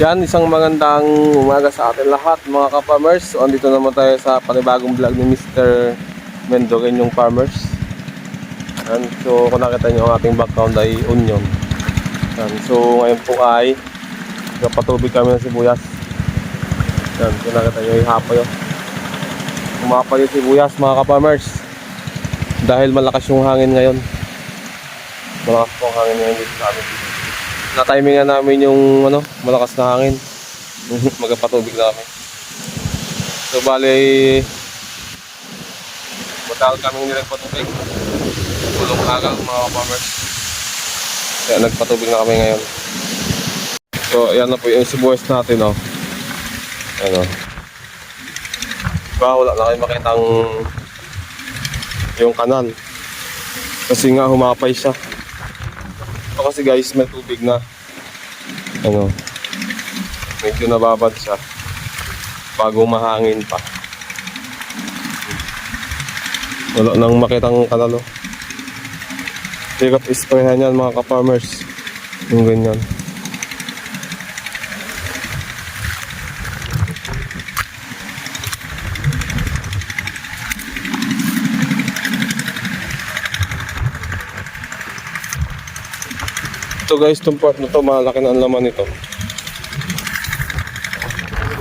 Yan, isang magandang umaga sa atin lahat mga ka-farmers. So, andito naman tayo sa panibagong vlog ni Mr. Mendogen yung farmers. Yan, so kung nakita nyo ang ating background ay onion. Yan, so ngayon po ay napatubig kami ng sibuyas. Yan, kung nakita nyo yung hapoy. Oh. Umapay yung sibuyas mga ka-farmers. Dahil malakas yung hangin ngayon. Malakas po ang hangin ngayon dito sa amin. Na-timingan namin yung ano, malakas na hangin. Magpatubig na kami. So bali matagal kaming nilagpatubig. Tulong agaw mga farmers. Kaya nagpatubig na kami ngayon. So ayan na po yung sibuyas natin oh. Ano. Diba wala na kayo makitang yung kanal. Kasi nga humapay siya. Ito kasi guys, may tubig na. Ano, medyo nababad siya. Bago mahangin pa. Wala nang makitang kanalo. Hirap isprayan yan mga ka-farmers. Yung ganyan. Ito guys, itong part na to, malaki na ang laman nito.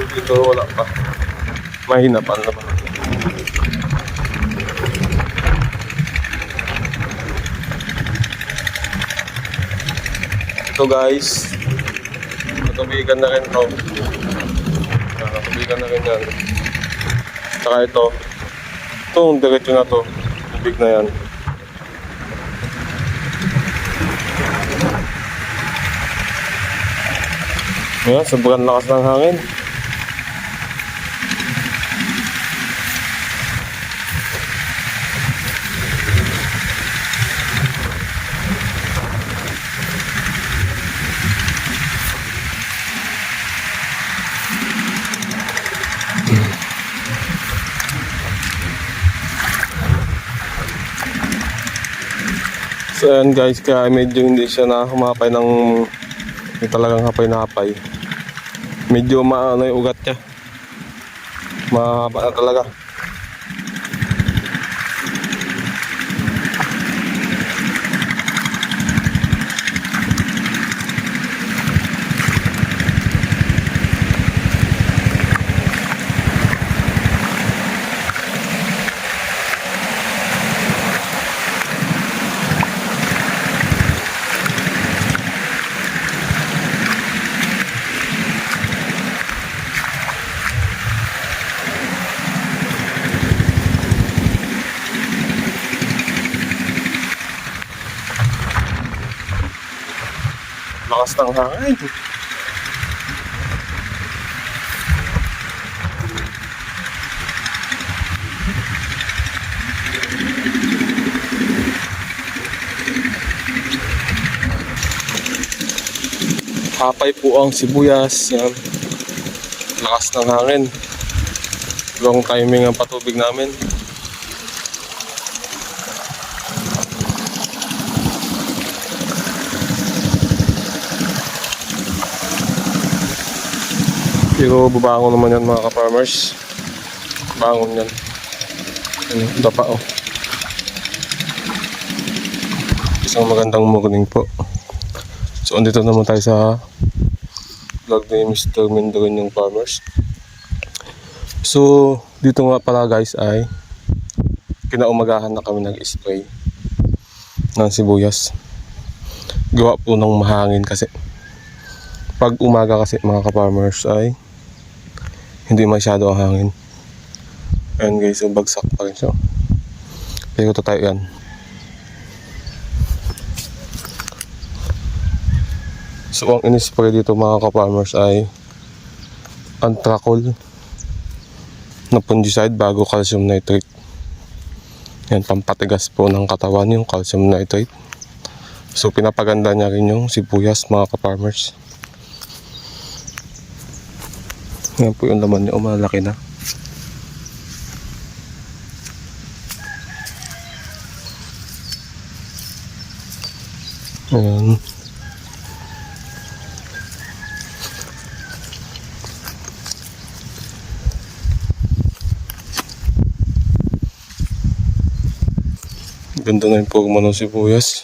Dito wala pa. Mahina pa ang laman. Ito guys, natubigan na rin to. Ah, Natubigan na rin yan. Saka ito, itong diretso na to, tubig na yan. Ayan, sobrang lakas ng hangin. So ayan guys, kaya medyo hindi siya na humapay ng talagang hapay na hapay. Medyo maano yung ugat niya. Mahaba na talaga. Lakas ng hangin. Hapay po ang sibuyas. Yan. Lakas ng hangin. Long timing ang patubig namin. Pero babangon naman yan mga ka-farmers. Bangon yan. Ano, dapa oh. Isang magandang morning po. So, andito naman tayo sa vlog ni Mr. Mendoron yung farmers. So, dito nga pala guys ay kinaumagahan na kami nag-spray ng sibuyas. Gawa po ng mahangin kasi. Pag umaga kasi mga ka-farmers ay hindi masyado ang hangin. Ayan guys, so bagsak pa rin siya. Pero ito tayo yan. So ang inispray dito mga ka-farmers ay antrakol na fungicide bago calcium nitrate. Yan, pampatigas po ng katawan yung calcium nitrate. So pinapaganda niya rin yung sibuyas mga ka-farmers. Ngayon po yung laman niya, umalaki na. Ayan. Ganda na yung pugma ng sibuyas.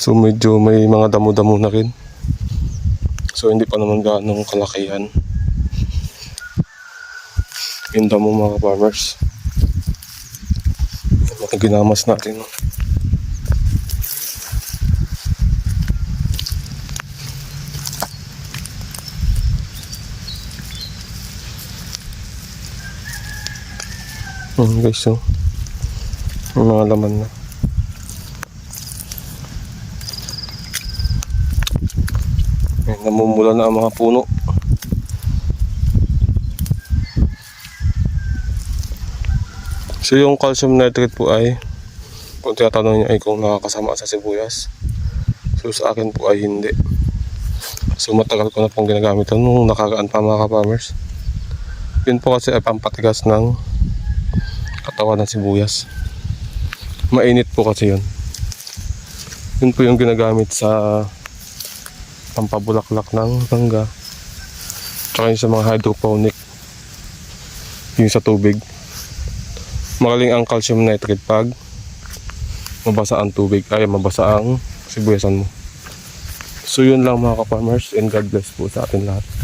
So medyo may mga damo-damo na rin. So hindi pa naman ganong kalakihan. Yung damo mga farmers. Ginamas natin. no? Ayan guys, so. May mga laman na. Namumula na ang mga puno. So yung calcium nitrate po ay kung tinatanong niyo ay kung nakakasama sa sibuyas. So sa akin po ay hindi. So matagal ko na pong ginagamit ito nung nakagaan pa mga ka-farmers. Yun po kasi ay pampatigas ng katawan ng sibuyas. Mainit po kasi yun. Yun po yung ginagamit sa pampabulaklak ng mangga. Tsaka yung sa mga hydroponic. Yung sa tubig. Magaling ang calcium nitrate pag mabasa ang tubig ay mabasa ang sibuyasan mo. So yun lang mga ka-farmers and God bless po sa atin lahat.